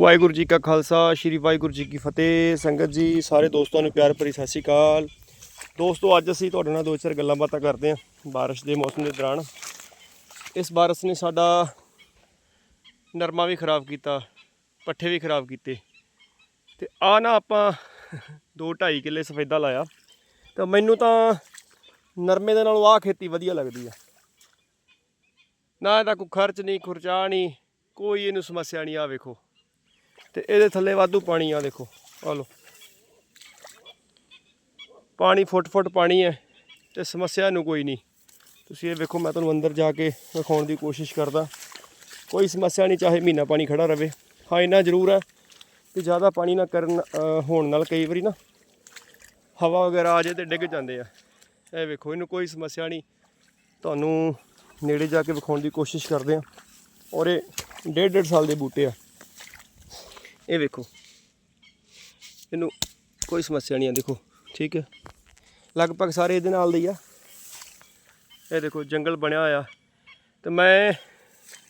ਵਾਹਿਗੁਰੂ ਜੀ ਕਾ ਖਾਲਸਾ, ਸ੍ਰੀ ਵਾਹਿਗੁਰੂ ਜੀ ਕੀ ਫਤਿਹ। ਸੰਗਤ ਜੀ, ਸਾਰੇ ਦੋਸਤਾਂ ਨੂੰ ਪਿਆਰ ਭਰੀ ਸਤਿ ਸ਼੍ਰੀ ਅਕਾਲ। ਦੋਸਤੋ, ਅੱਜ ਅਸੀਂ ਤੁਹਾਡੇ ਨਾਲ ਦੋ ਚਾਰ ਗੱਲਾਂ ਬਾਤਾਂ ਕਰਦੇ ਹਾਂ ਬਾਰਿਸ਼ ਦੇ ਮੌਸਮ ਦੇ ਦੌਰਾਨ। ਇਸ ਬਾਰਿਸ਼ ਨੇ ਸਾਡਾ ਨਰਮਾ ਵੀ ਖਰਾਬ ਕੀਤਾ, ਪੱਠੇ ਵੀ ਖਰਾਬ ਕੀਤੇ। ਤੇ ਆ ਨਾ ਆਪਾਂ 2.5 ਕਿੱਲੇ ਸਫੈਦਾ ਲਾਇਆ। ਤਾਂ ਮੈਨੂੰ ਤਾਂ ਨਰਮੇ ਦੇ ਨਾਲੋਂ ਆ ਖੇਤੀ ਵਧੀਆ ਲੱਗਦੀ ਆ। ਨਾ ਇਹਦਾ ਕੋਈ ਖਰਚ ਨਹੀਂ, ਖੁਰਚਾ ਨਹੀਂ, ਕੋਈ ਇਹਨੂੰ ਸਮੱਸਿਆ ਨਹੀਂ ਆ ਵੇਖੋ। ਤੇ ਇਹਦੇ ਥੱਲੇ ਵਾਧੂ ਪਾਣੀ ਆ, ਦੇਖੋ। ਆ ਲੋ ਪਾਣੀ ਫੁੱਟ ਫੁੱਟ ਪਾਣੀ ਹੈ ਤੇ ਸਮੱਸਿਆ ਨੂੰ ਕੋਈ ਨਹੀਂ। ਤੁਸੀਂ ਇਹ ਵੇਖੋ, ਮੈਂ ਤੁਹਾਨੂੰ ਅੰਦਰ ਜਾ ਕੇ ਵਿਖਾਉਣ ਦੀ ਕੋਸ਼ਿਸ਼ ਕਰਦਾ। ਕੋਈ ਸਮੱਸਿਆ ਨਹੀਂ, ਚਾਹੇ ਮਹੀਨਾ ਪਾਣੀ ਖੜਾ ਰਵੇ। ਹਾਂ, ਇੰਨਾ ਜ਼ਰੂਰ ਹੈ ਕਿ ਜ਼ਿਆਦਾ ਪਾਣੀ ਨਾ ਕਰਨ ਹੋਣ ਨਾਲ ਕਈ ਵਾਰੀ ਨਾ ਹਵਾ ਵਗੈਰਾ ਆ ਜੇ ਤੇ ਡਿੱਗ ਜਾਂਦੇ ਆ। ਇਹ ਵੇਖੋ, ਇਹਨੂੰ ਕੋਈ ਸਮੱਸਿਆ ਨਹੀਂ। ਤੁਹਾਨੂੰ ਨੇੜੇ ਜਾ ਕੇ ਵਿਖਾਉਣ ਦੀ ਕੋਸ਼ਿਸ਼ ਕਰਦੇ ਆ ਔਰ ਇਹ ਡੇਢ ਡੇਢ ਸਾਲ ਦੇ ਬੂਟੇ ਆ। ਇਹ ਵੇਖੋ। ਇਹਨੂੰ ਕੋਈ ਸਮੱਸਿਆ ਨਹੀਂ ਆ, ਦੇਖੋ, ਠੀਕ ਹੈ? ਲਗਭਗ ਸਾਰੇ ਇਹਦੇ ਨਾਲ ਦੇ ਆ। ਇਹ ਦੇਖੋ, ਜੰਗਲ ਬਣਿਆ ਹੋਇਆ। ਤੇ ਮੈਂ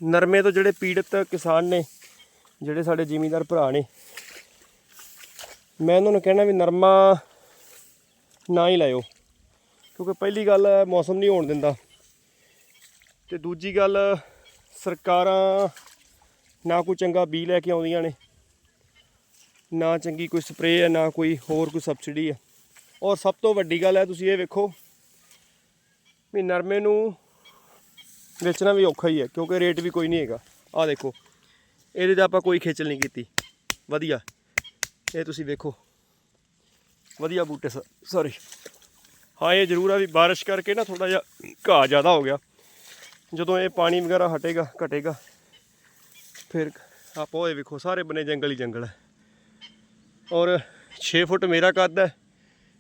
ਨਰਮੇ ਤੋਂ ਜਿਹੜੇ ਪੀੜਤ ਕਿਸਾਨ ਨੇ, ਜਿਹੜੇ ਸਾਡੇ ਜ਼ਿਮੀਂਦਾਰ ਭਰਾ ਨੇ, ਮੈਂ ਉਹਨਾਂ ਨੂੰ ਕਹਿਣਾ ਵੀ ਨਰਮਾ ਨਾ ਹੀ ਲਾਇਓ। ਕਿਉਂਕਿ ਪਹਿਲੀ ਗੱਲ, ਮੌਸਮ ਨਹੀਂ ਹੋਣ ਦਿੰਦਾ। ਤੇ ਦੂਜੀ ਗੱਲ, ਸਰਕਾਰਾਂ ਨਾ ਕੋਈ ਚੰਗਾ ਬੀ ਲੈ ਕੇ ਆਉਂਦੀਆਂ ਨੇ। ਨਾ ਚੰਗੀ ਕੋਈ ਸਪਰੇਅ ਹੈ, ਨਾ ਕੋਈ ਹੋਰ ਕੋਈ ਸਬਸਿਡੀ ਹੈ। ਔਰ ਸਭ ਤੋਂ ਵੱਡੀ ਗੱਲ ਹੈ, ਤੁਸੀਂ ਇਹ ਵੇਖੋ, ਵੀ ਨਰਮੇ ਨੂੰ ਵੇਚਣਾ ਵੀ ਔਖਾ ਹੀ ਹੈ, ਕਿਉਂਕਿ ਰੇਟ ਵੀ ਕੋਈ ਨਹੀਂ ਹੈਗਾ। ਆਹ ਦੇਖੋ, ਇਹਦੇ 'ਤੇ ਆਪਾਂ ਕੋਈ ਖੇਚਲ ਨਹੀਂ ਕੀਤੀ। ਵਧੀਆ। ਇਹ ਤੁਸੀਂ ਵੇਖੋ। ਵਧੀਆ ਬੂਟੇ ਸੌਰੀ ਹਾਂ, ਇਹ ਜ਼ਰੂਰ ਆ ਵੀ ਬਾਰਿਸ਼ ਕਰਕੇ ਨਾ ਥੋੜਾ ਜਿਹਾ ਘਾਹ ਜ਼ਿਆਦਾ ਹੋ ਗਿਆ। ਜਦੋਂ ਇਹ ਪਾਣੀ ਵਗੈਰਾ ਹਟੇਗਾ, ਘਟੇਗਾ, ਫਿਰ ਆਪਾਂ ਉਹ ਵੇਖੋ, ਸਾਰੇ ਬਨੇ ਜੰਗਲ ਹੀ ਜੰਗਲ ਹੈ। ਔਰ 6 ਫੁੱਟ ਮੇਰਾ ਕੱਦ ਹੈ।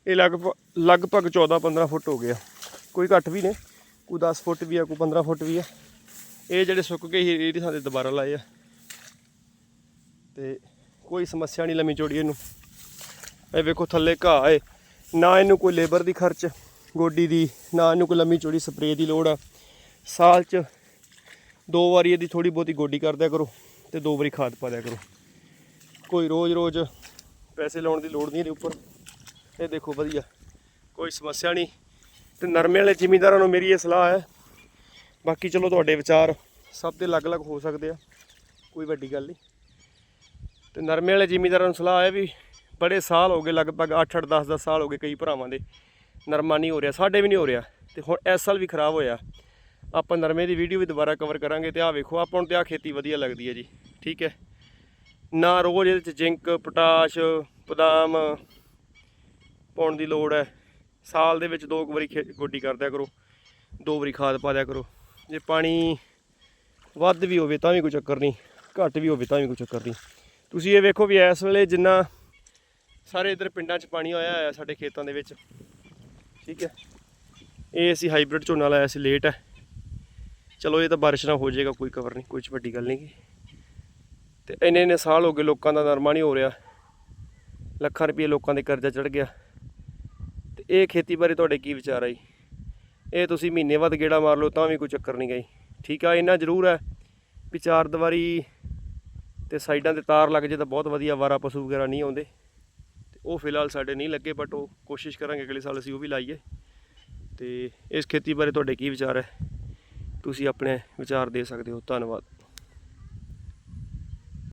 ਇਹ ਲਗਭਗ ਲਗਭਗ 14 15 ਫੁੱਟ ਹੋ ਗਿਆ। ਕੋਈ ਘੱਟ ਵੀ ਨੇ ਕੋਈ 10 ਫੁੱਟ ਵੀ ਆ, ਕੋਈ 15 ਫੁੱਟ ਵੀ ਆ। ਇਹ ਜਿਹੜੇ ਸੁੱਕ ਗਏ ਸੀ, ਇਹਦੀ ਸਾਡੇ ਦੁਬਾਰਾ ਲਾਏ ਆ। ਤੇ ਕੋਈ ਸਮੱਸਿਆ ਨਹੀਂ ਲੰਮੀ ਚੌੜੀ ਇਹਨੂੰ। ਇਹ ਵੇਖੋ ਥੱਲੇ ਘਾਹ ਹੈ। ਨਾ ਇਹਨੂੰ ਕੋਈ ਲੇਬਰ ਦੀ ਖਰਚ, ਗੋਡੀ ਦੀ, ਨਾ ਇਹਨੂੰ ਕੋਈ ਲੰਮੀ ਚੌੜੀ ਸਪਰੇਅ ਦੀ ਲੋੜ ਆ। ਸਾਲ 'ਚ ਦੋ ਵਾਰੀ ਇਹਦੀ ਥੋੜੀ ਬਹੁਤੀ ਗੋਡੀ ਕਰਦਿਆ ਕਰੋ ਤੇ ਦੋ ਵਾਰੀ ਖਾਦ ਪਾ ਦਿਆ ਕਰੋ। ਕੋਈ ਰੋਜ਼-ਰੋਜ਼ ਪੈਸੇ ਲਾਉਣ ਦੀ ਲੋੜ ਨਹੀਂ ਇਹਦੇ ਉੱਪਰ। ਇਹ ਦੇਖੋ ਵਧੀਆ। ਕੋਈ ਸਮੱਸਿਆ ਨਹੀਂ। ਤੇ ਨਰਮੇ ਵਾਲੇ ਜ਼ਿਮੀਂਦਾਰਾਂ ਨੂੰ ਮੇਰੀ ਇਹ ਸਲਾਹ ਹੈ। ਬਾਕੀ ਚਲੋ ਤੁਹਾਡੇ ਵਿਚਾਰ ਸਭ ਦੇ ਅਲੱਗ-ਅਲੱਗ ਹੋ ਸਕਦੇ ਆ। ਕੋਈ ਵੱਡੀ ਗੱਲ ਨਹੀਂ। ਤੇ ਨਰਮੇ ਵਾਲੇ ਜ਼ਿਮੀਂਦਾਰਾਂ ਨੂੰ ਸਲਾਹ ਹੈ ਵੀ ਬੜੇ ਸਾਲ ਹੋ ਗਏ, ਲਗਭਗ 8-8 10-10 ਸਾਲ ਹੋ ਗਏ ਕਈ ਭਰਾਵਾਂ ਦੇ। ਨਰਮਾ ਨਹੀਂ ਹੋ ਰਿਹਾ, ਸਾਡੇ ਵੀ ਨਹੀਂ ਹੋ ਰਿਹਾ। ਤੇ ਹੁਣ ਇਸ ਸਾਲ ਵੀ ਖਰਾਬ ਹੋਇਆ। ਆਪਾਂ ਨਰਮੇ ਦੀ ਵੀਡੀਓ ਵੀ ਦੁਬਾਰਾ ਕਵਰ ਕਰਾਂਗੇ ਤੇ ਆਹ ਵੇਖੋ, ਆਪਾਂ ਨੂੰ ਤੇ ਆਹ ਖੇਤੀ ਵਧੀਆ ਲੱਗਦੀ ਹੈ ਜੀ। ਠੀਕ ਹੈ। ਨਾ ਰੋਜ਼ ਇਹਦੇ ਚ ਜ਼ਿੰਕ, ਪੋਟਾਸ਼, ਬਦਾਮ ਪਾਉਣ ਦੀ ਲੋੜ ਹੈ। ਸਾਲ ਦੇ ਵਿੱਚ ਦੋ ਕੁ ਵਾਰੀ ਖੇ- ਗੋਡੀ ਕਰਦਿਆ ਕਰੋ। ਦੋ ਵਾਰੀ ਖਾਦ ਪਾ ਦਿਆ ਕਰੋ। ਜੇ ਪਾਣੀ ਵੱਧ ਵੀ ਹੋਵੇ ਤਾਂ ਵੀ ਕੋਈ ਚੱਕਰ ਨਹੀਂ, ਘੱਟ ਵੀ ਹੋਵੇ ਤਾਂ ਵੀ ਕੋਈ ਚੱਕਰ ਨਹੀਂ। ਤੁਸੀਂ ਇਹ ਵੇਖੋ ਵੀ ਇਸ ਵੇਲੇ ਜਿੰਨਾ ਸਾਰੇ ਇਧਰ ਪਿੰਡਾਂ 'ਚ ਪਾਣੀ ਆਇਆ ਹੋਇਆ ਸਾਡੇ ਖੇਤਾਂ ਦੇ ਵਿੱਚ। ਠੀਕ ਹੈ। ਇਹ ਅਸੀਂ ਹਾਈਬ੍ਰਿਡ ਝੋਨਾ ਲਾਇਆ ਸੀ, ਲੇਟ ਹੈ। ਚਲੋ, ਇਹ ਤਾਂ ਬਾਰਿਸ਼ ਨਾਲ ਹੋ ਜਾਏਗਾ, ਕੋਈ ਕਵਰ ਨਹੀਂ, ਕੋਈ ਵੱਡੀ ਗੱਲ ਨਹੀਂ ਗੀ। ਤੇ ਇੰਨੇ ਇੰਨੇ ਸਾਲ ਹੋ ਗਏ ਲੋਕਾਂ ਦਾ ਨਰਮਾ ਨਹੀਂ ਹੋ ਰਿਹਾ। ਲੱਖਾਂ ਰੁਪਏ ਲੋਕਾਂ ਦੇ ਕਰਜ਼ਾ ਚੜ ਗਿਆ। ਤੇ ਇਹ ਖੇਤੀ ਬਾਰੇ ਤੁਹਾਡੇ ਕੀ ਵਿਚਾਰ ਆਈ ਇਹ ਤੁਸੀਂ ਮਹੀਨੇ ਬਾਅਦ ਗੇੜਾ ਮਾਰ ਲਓ ਤਾਂ ਵੀ ਕੋਈ ਚੱਕਰ ਨਹੀਂ ਗਈ ਠੀਕ ਆ, ਇੰਨਾ ਜ਼ਰੂਰ ਹੈ ਵੀ ਚਾਰ ਦੀਵਾਰੀ ਤੇ ਸਾਈਡਾਂ ਤੇ ਤਾਰ ਲੱਗ ਜੇ ਤਾਂ ਬਹੁਤ ਵਧੀਆ, ਵਾਰਾ ਪਸ਼ੂ ਵਗੈਰਾ ਨਹੀਂ ਆਉਂਦੇ। ਤੇ ਉਹ ਫਿਲਹਾਲ ਸਾਡੇ ਨਹੀਂ ਲੱਗੇ ਬਟ ਉਹ ਕੋਸ਼ਿਸ਼ ਕਰਾਂਗੇ ਅਗਲੇ ਸਾਲ ਅਸੀਂ ਉਹ ਵੀ ਲਾਈਏ। ਤੇ ਇਸ ਖੇਤੀ ਬਾਰੇ ਤੁਹਾਡੇ ਕੀ ਵਿਚਾਰ ਹੈ ਤੁਸੀਂ ਆਪਣੇ ਵਿਚਾਰ ਦੇ ਸਕਦੇ ਹੋ। ਧੰਨਵਾਦ।